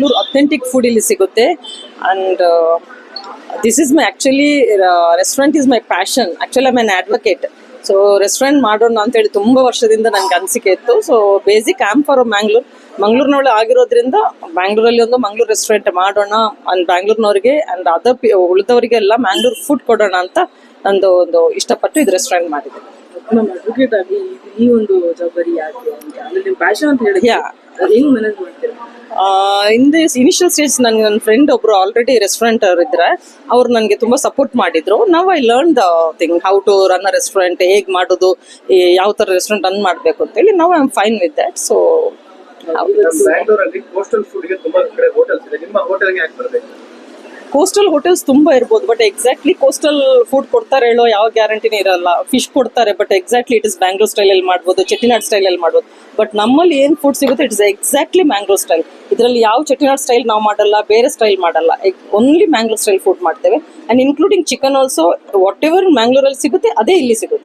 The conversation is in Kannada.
ನೂರು ಅಥೆಂಟಿಕ್ ಫುಡ್ ಇಲ್ಲಿ ಸಿಗುತ್ತೆ. And this is my actually restaurant is my passion actually I main advocate so restaurant ಮಾಡೋಣ ಅಂತೇಳಿ ತುಂಬ ವರ್ಷದಿಂದ ನನಗೆ ಅನಿಸಿಕೆ ಇತ್ತು. So basic am for Mangalore ಮಂಗ್ಳೂರಿನವಳು ಆಗಿರೋದ್ರಿಂದ ಬ್ಯಾಂಗ್ಳೂರಲ್ಲಿ ಒಂದು ಮಂಗ್ಳೂರು ರೆಸ್ಟೋರೆಂಟ್ ಮಾಡೋಣ ಅಂಡ್ ಬ್ಯಾಂಗ್ಳೂರ್ನವ್ರಿಗೆ ಅಂಡ್ ಅದರ್ ಪಿ ಉಳಿದವರಿಗೆಲ್ಲ ಮ್ಯಾಂಗ್ಳೂರ್ ಫುಡ್ ಕೊಡೋಣ ಅಂತ ನಂದು ಒಂದು ಇಷ್ಟಪಟ್ಟು ಇದು ರೆಸ್ಟೋರೆಂಟ್ ಮಾಡಿದೆ. ಮ್ಯಾಮ್ ಅಡ್ವೊಕೇಟ್ ಆಗಿ ಈ ಒಂದು ಜವಾಬ್ದಾರಿ ಯಾಕೆ ಅಂತ ಅಂದ್ರೆ ನಿಮ್ ಪ್ಯಾಷನ್ ಅಂತ. ಅದ್ ಹೆಂಗ್ ಮ್ಯಾನೇಜ್ ಮಾಡ್ತೀರಾ? ಇನ್ ದಿಸ್ ಇನಿಷಿಯಲ್ ಸ್ಟೇಜ್ ನನಗೆ ನನ್ನ ಫ್ರೆಂಡ್ ಒಬ್ರು ಆಲ್ರೆಡಿ ರೆಸ್ಟೋರೆಂಟ್ ಅವ್ರು ಇದ್ರೆ ಅವ್ರು ನನಗೆ ತುಂಬಾ ಸಪೋರ್ಟ್ ಮಾಡಿದ್ರು. ನಾವು I learn the thing how to run a restaurant ಹೇಗೆ ಮಾಡೋದು ಯಾವ ಥರ ರೆಸ್ಟೋರೆಂಟ್ ರನ್ ಮಾಡಬೇಕು ಅಂತೇಳಿ ನಾವು I am fine with that so ಬ್ಯಾಂಗ್ಳೂರಲ್ಲಿ ಕೋಸ್ಟಲ್ ಫುಡ್ಗೆ ತುಂಬಾ ಕಡೆ ಹೋಟೆಲ್ಸ್ ಇದೆ ನಿಮ್ಮ ಹೋಟೆಲ್ಗೆ ಯಾಕೆ ಬರಬೇಕು ಕೋಸ್ಟಲ್ ಹೋಟೆಲ್ಸ್ ತುಂಬಾ ಇರ್ಬೋದು ಬಟ್ ಎಕ್ಸಾಕ್ಟ್ಲಿ ಕೋಸ್ಟಲ್ ಫುಡ್ ಕೊಡ್ತಾರೆ ಹೇಳೋ ಯಾವ ಗ್ಯಾರಂಟಿನೇ ಇರಲ್ಲ. ಫಿಶ್ ಕೊಡ್ತಾರೆ ಬಟ್ ಎಕ್ಸಾಕ್ಟ್ಲಿ ಇಟ್ ಇಸ್ ಅಲ್ಲಿ ಮಾಡಬಹುದು ಮಾಡ್ಬೋದು ಚೆಟ್ಟಿನಾಡ್ ಸ್ಟೈಲಲ್ಲಿ ಮಾಡ್ಬೋದು. ಬಟ್ ನಮ್ಮಲ್ಲಿ ಏನು ಫುಡ್ ಸಿಗುತ್ತೆ ಇಟ್ಸ್ ಎಕ್ಸಾಕ್ಟ್ಲಿ ಮ್ಯಾಂಗ್ಳೂರ್ ಸ್ಟೈಲ್ ಇದರಲ್ಲಿ ಯಾವ ಚೆಟ್ಟಿನಾಡ್ ಸ್ಟೈಲ್ ನಾವು ಮಾಡಲ್ಲ, ಬೇರೆ ಸ್ಟೈಲ್ ಮಾಡಲ್ಲ. ಓನ್ಲಿ ಮ್ಯಾಂಗ್ಳೂರ್ ಸ್ಟೈಲ್ ಫುಡ್ ಮಾಡ್ತೇವೆ. And including chicken also whatever ಮ್ಯಾಂಗ್ಳೂರಲ್ಲಿ ಸಿಗುತ್ತೆ, ಅದೇ ಇಲ್ಲಿ ಸಿಗುತ್ತೆ.